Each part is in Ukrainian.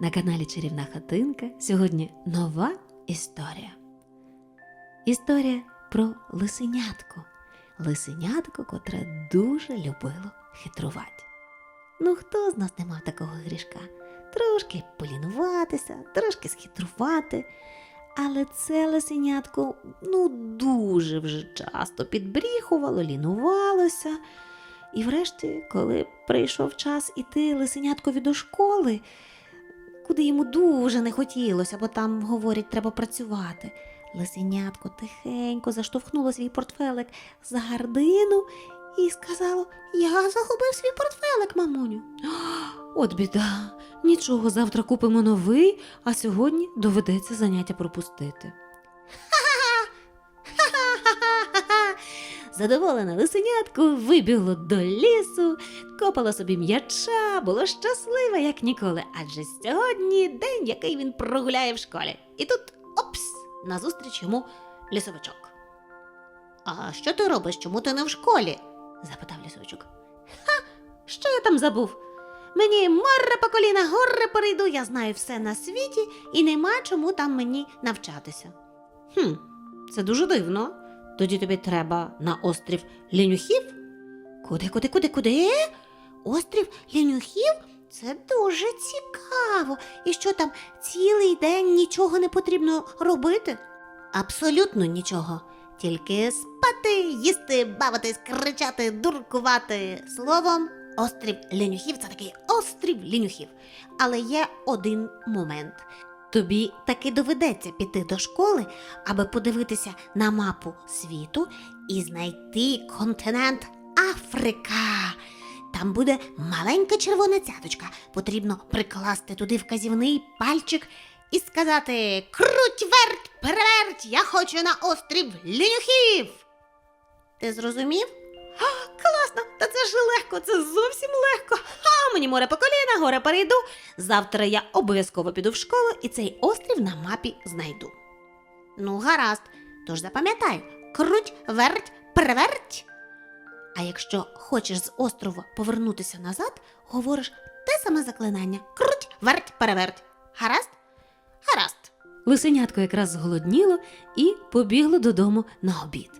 На каналі Чарівна хатинка сьогодні нова історія. Історія про лисенятко. Лисенятко, котре дуже любило хитрувати. Ну, хто з нас не мав такого грішка? Трошки полінуватися, трошки схитрувати. Але це лисенятко ну дуже вже часто підбріхувало, лінувалося. І врешті, коли прийшов час іти лисеняткові до школи, куди йому дуже не хотілося, бо там, говорять, треба працювати. Лисенятко тихенько заштовхнуло свій портфелик за гардину і сказало: Я загубив свій портфелик, мамуню. От біда. Нічого, завтра купимо новий, а сьогодні доведеться заняття пропустити. Задоволене лисенятко вибігло до лісу, копало собі м'яча, було щасливе, як ніколи, адже сьогодні день, який він прогуляє в школі. І тут опс! Назустріч йому лісовичок. А що ти робиш? Чому ти не в школі? запитав лісовичок. Ха, що я там забув? Мені море по коліна, горе перейду, я знаю все на світі, і нема чому там мені навчатися. Хм, це дуже дивно. Тоді тобі треба на острів Лінюхів? Куди, куди, куди, куди? Острів Лінюхів? Це дуже цікаво. І що там цілий день нічого не потрібно робити? Абсолютно нічого. Тільки спати, їсти, бавитись, кричати, дуркувати. Словом, острів Лінюхів це такий острів Лінюхів. Але є один момент. Тобі таки доведеться піти до школи, аби подивитися на мапу світу і знайти континент Африка. Там буде маленька червона цяточка. Потрібно прикласти туди вказівний пальчик і сказати Круть, верть, переверть, я хочу на острів Лінюхів. Ти зрозумів? А, класно, та це ж легко, це зовсім легко. А мені море по коліна, горе перейду. Завтра я обов'язково піду в школу і цей острів на мапі знайду. Ну, гаразд, тож запам'ятай, круть, верть, переверть. А якщо хочеш з острова повернутися назад, говориш те саме заклинання круть, верть, переверть. Гаразд? Гаразд. Лисенятко якраз зголодніло і побігло додому на обід.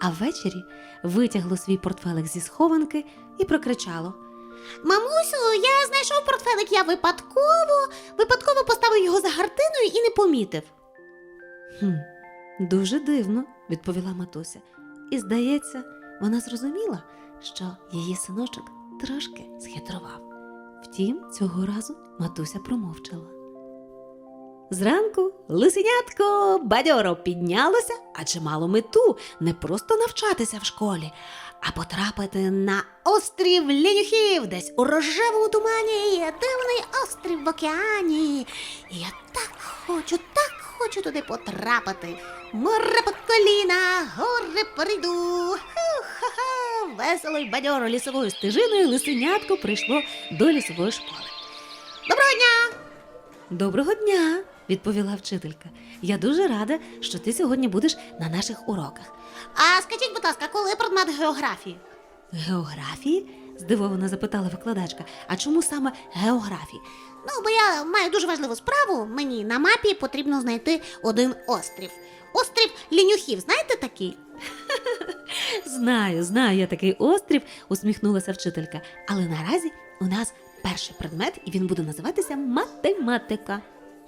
А ввечері витягло свій портфелик зі схованки і прокричало: Мамусю, я знайшов портфелик, я випадково, випадково поставив його за гардиною і не помітив. Хм, дуже дивно, відповіла матуся. І, здається, вона зрозуміла, що її синочок трошки схитрував. Втім, цього разу матуся промовчала. Зранку лисенятко бадьоро піднялося, адже мало мету не просто навчатися в школі, а потрапити на острів Лінюхів, десь у рожевому тумані дивний острів в океані. І я так хочу, так хочу туди потрапити. Море по коліна, горе перейду. Ху-ха-ха. Весело й бадьоро лісовою стежиною лисенятко прийшло до лісової школи. Доброго дня! Доброго дня, відповіла вчителька. Я дуже рада, що ти сьогодні будеш на наших уроках. А скажіть, будь ласка, коли предмет географії? Географії? здивовано запитала викладачка. А чому саме географії? Ну, бо я маю дуже важливу справу. Мені на мапі потрібно знайти один острів. Острів Лінюхів, знаєте такий? Знаю, знаю я такий острів, усміхнулася вчителька. Але наразі у нас перший предмет, і він буде називатися математика.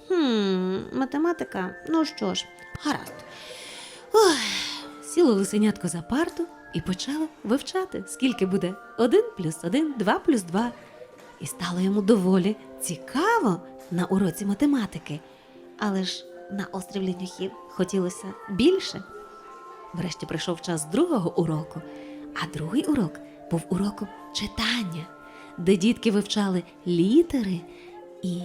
Хм, математика. Ну що ж, гаразд. Ой, сіло лисенятко за парту і почало вивчати, скільки буде один плюс один, два плюс два. І стало йому доволі цікаво на уроці математики. Але ж на острів Лінюхів хотілося більше. Врешті прийшов час другого уроку, а другий урок був уроком читання, де дітки вивчали літери і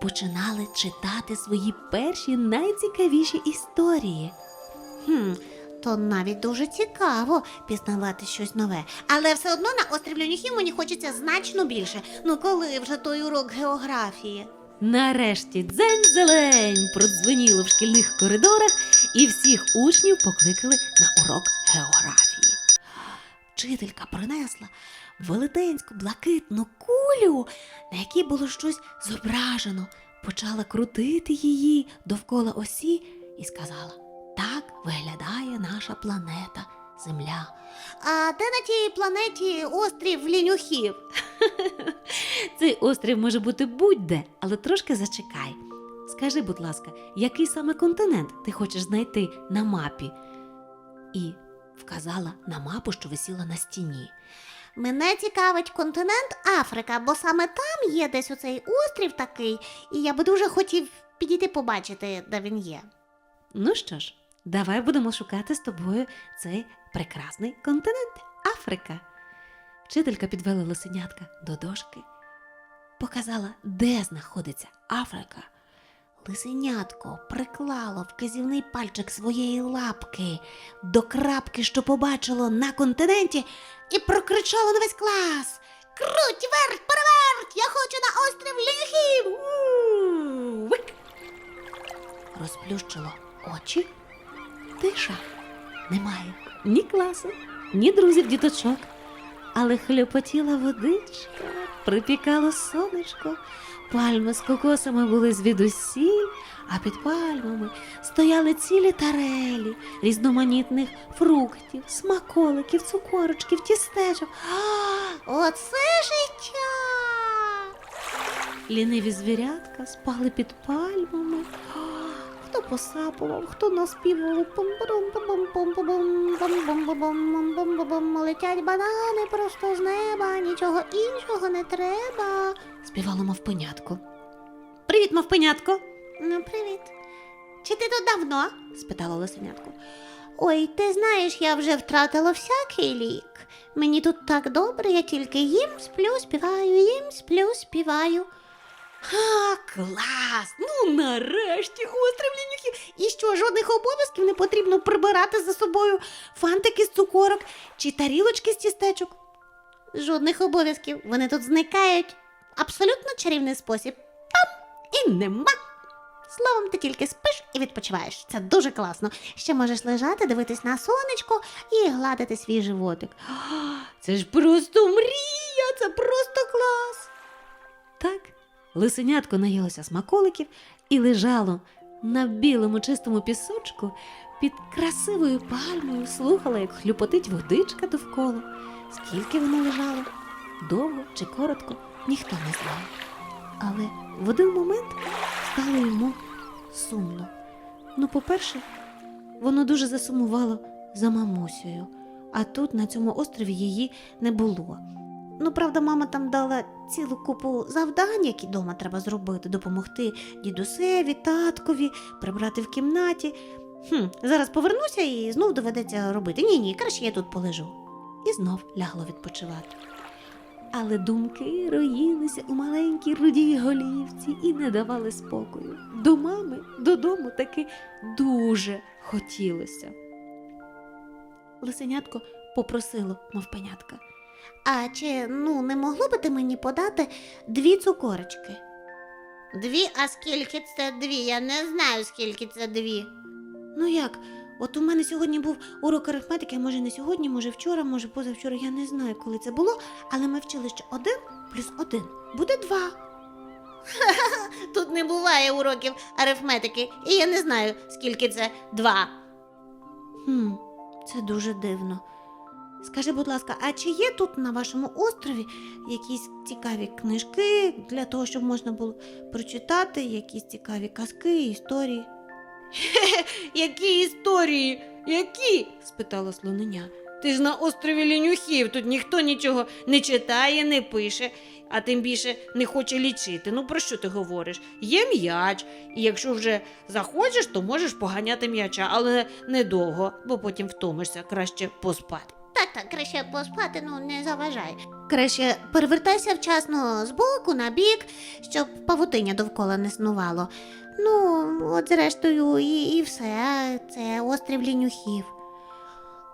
починали читати свої перші найцікавіші історії. Хм, то навіть дуже цікаво пізнавати щось нове. Але все одно на острів Люніхів мені хочеться значно більше. Ну коли вже той урок географії? Нарешті дзень-зелень продзвеніло в шкільних коридорах, і всіх учнів покликали на урок географії. Вчителька принесла велетенську блакитну кулю, на якій було щось зображено, почала крутити її довкола осі і сказала: так виглядає наша планета Земля. А де на тій планеті острів Лінюхів? Цей острів може бути будь-де, але трошки зачекай. Скажи, будь ласка, який саме континент ти хочеш знайти на мапі? І вказала на мапу, що висіла на стіні. Мене цікавить континент Африка, бо саме там є десь оцей острів такий, і я би дуже хотів підійти побачити, де він є. Ну що ж, давай будемо шукати з тобою цей прекрасний континент Африка. Вчителька підвела лисенятка до дошки, показала, де знаходиться Африка. Лисенятко приклало вказівний пальчик своєї лапки до крапки, що побачило на континенті, і прокричало на весь клас. Круть, верть, переверть! Я хочу на острів вик. Розплющило очі. Тиша. Немає ні класу, ні друзів діточок. Але хлюпотіла водичка, припікало сонечко, пальми з кокосами були звідусіль, а під пальмами стояли цілі тарелі різноманітних фруктів, смаколиків, цукорочків, тістечок. А, Оце життя! Ліниві звірятка спали під пальмами. Хто посапував, хто наспівував Бум-бум-бум-бум-бум-бум-бум-бум-бум-бум-бум. Летять банани просто з неба, нічого іншого не треба. співало мавпенятко. Привіт, мавпенятко! Ну, привіт. Чи ти тут давно? спитало лисенятко. Ой, ти знаєш, я вже втратила всякий лік. Мені тут так добре, я тільки їм сплю, співаю, їм сплю, співаю. А, клас! Ну нарешті острів лінюхів. І що, жодних обов'язків не потрібно прибирати за собою фантики з цукорок чи тарілочки з тістечок? Жодних обов'язків. Вони тут зникають. Абсолютно чарівний спосіб. Пам! І нема. Словом, ти тільки спиш і відпочиваєш. Це дуже класно. Ще можеш лежати, дивитись на сонечко і гладити свій животик. Це ж просто мрія, це просто клас. Так, лисенятко наїлося смаколиків і лежало на білому чистому пісочку під красивою пальмою, слухала, як хлюпотить водичка довкола. Скільки воно лежало, довго чи коротко, ніхто не знає. Але в один момент стало йому сумно. Ну, по-перше, воно дуже засумувало за мамусею, а тут, на цьому острові, її не було. Ну, правда, мама там дала цілу купу завдань, які вдома треба зробити, допомогти дідусеві, таткові, прибрати в кімнаті. Хм, зараз повернуся і знов доведеться робити. Ні, ні, краще я тут полежу. і знов лягло відпочивати. Але думки роїлися у маленькій рудій голівці і не давали спокою. До мами додому таки дуже хотілося. Лисенятко попросило мавпенятка. А чи ну не могло би ти мені подати дві цукорочки? Дві, а скільки це дві? Я не знаю, скільки це дві. Ну як? От у мене сьогодні був урок арифметики, може не сьогодні, може вчора, може позавчора. Я не знаю, коли це було, але ми вчили, що один плюс один буде два. Тут не буває уроків арифметики, і я не знаю, скільки це два. Хм, це дуже дивно. Скажи, будь ласка, а чи є тут на вашому острові якісь цікаві книжки для того, щоб можна було прочитати якісь цікаві казки, історії? Які історії? Які? спитала слонення. Ти ж на острові Лінюхів, тут ніхто нічого не читає, не пише, а тим більше не хоче лічити. Ну про що ти говориш? Є м'яч, і якщо вже захочеш, то можеш поганяти м'яча, але недовго, бо потім втомишся, краще поспати. Так, так, краще поспати, ну не заважай. Краще перевертайся вчасно з боку на бік, щоб павутиння довкола не снувало. Ну, от зрештою, і, і все, це острів лінюхів.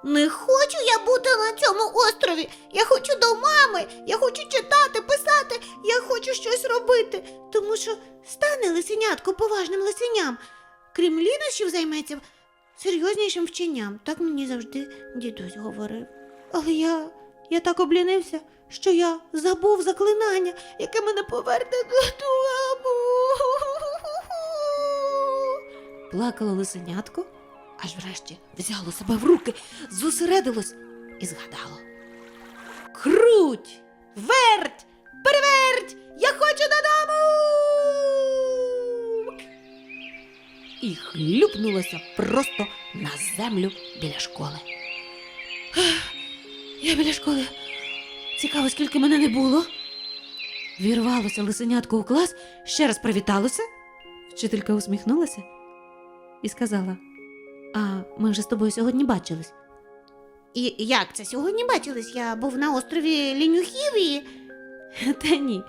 Не хочу я бути на цьому острові. Я хочу до мами. Я хочу читати, писати. Я хочу щось робити. Тому що стане лисенятко поважним лисеням. Крім лінощів займеться серйознішим вченням. Так мені завжди дідусь говорив. Але я, я так облінився, що я забув заклинання, яке мене поверне додому. Плакало лисенятко, аж врешті взяло себе в руки, зосередилось і згадало. Круть! Верть! Переверть! Я хочу додому! І хлюпнулося просто на землю біля школи. Я біля школи. Цікаво, скільки мене не було. Вірвалося лисенятко у клас, ще раз привіталося. Вчителька усміхнулася і сказала: А ми вже з тобою сьогодні бачились. І як це сьогодні бачились? Я був на острові Лінюхів і. Та ні,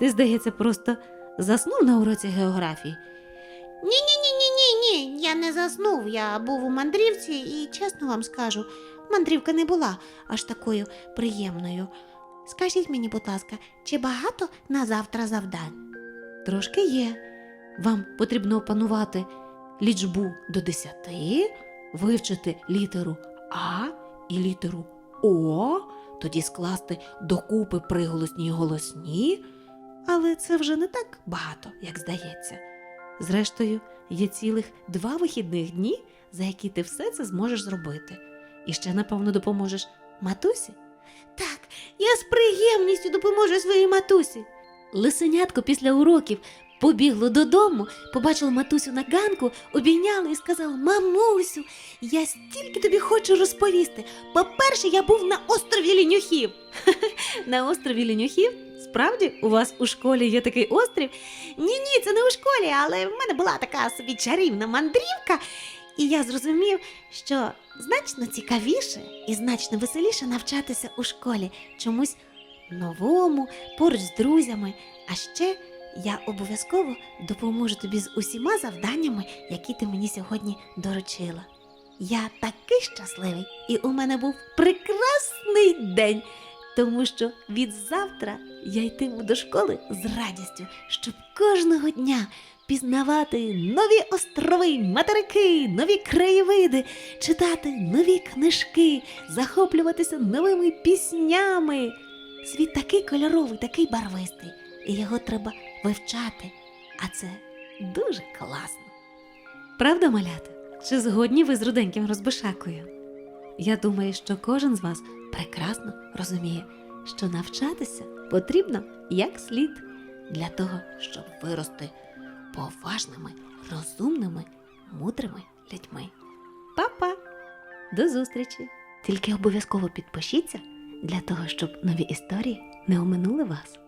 ти, здається, просто заснув на уроці географії. Ні, Я не заснув. Я був у мандрівці і чесно вам скажу, мандрівка не була аж такою приємною. Скажіть мені, будь ласка, чи багато на завтра завдань? Трошки є. Вам потрібно опанувати лічбу до десяти, вивчити літеру А і літеру О, тоді скласти докупи приголосні й голосні. Але це вже не так багато, як здається. Зрештою, є цілих два вихідних дні, за які ти все це зможеш зробити. І ще, напевно, допоможеш матусі. Так, я з приємністю допоможу своїй матусі. Лисенятко після уроків побігло додому, побачило матусю на ганку, обійняло і сказало: Мамусю, я стільки тобі хочу розповісти. По-перше, я був на острові Лінюхів. На острові Лінюхів? Справді, у вас у школі є такий острів? Ні, ні, це не у школі, але в мене була така собі чарівна мандрівка, і я зрозумів, що значно цікавіше і значно веселіше навчатися у школі чомусь новому, поруч з друзями. А ще я обов'язково допоможу тобі з усіма завданнями, які ти мені сьогодні доручила. Я такий щасливий, і у мене був прекрасний день, тому що від завтра я йтиму до школи з радістю, щоб кожного дня пізнавати нові острови, материки, нові краєвиди, читати нові книжки, захоплюватися новими піснями. Світ такий кольоровий, такий барвистий, і його треба вивчати. А це дуже класно. Правда, малята? Чи згодні ви з руденьким розбишакою? Я думаю, що кожен з вас прекрасно розуміє, що навчатися потрібно як слід для того, щоб вирости поважними, розумними, мудрими людьми. Па-па! До зустрічі! Тільки обов'язково підпишіться для того, щоб нові історії не оминули вас.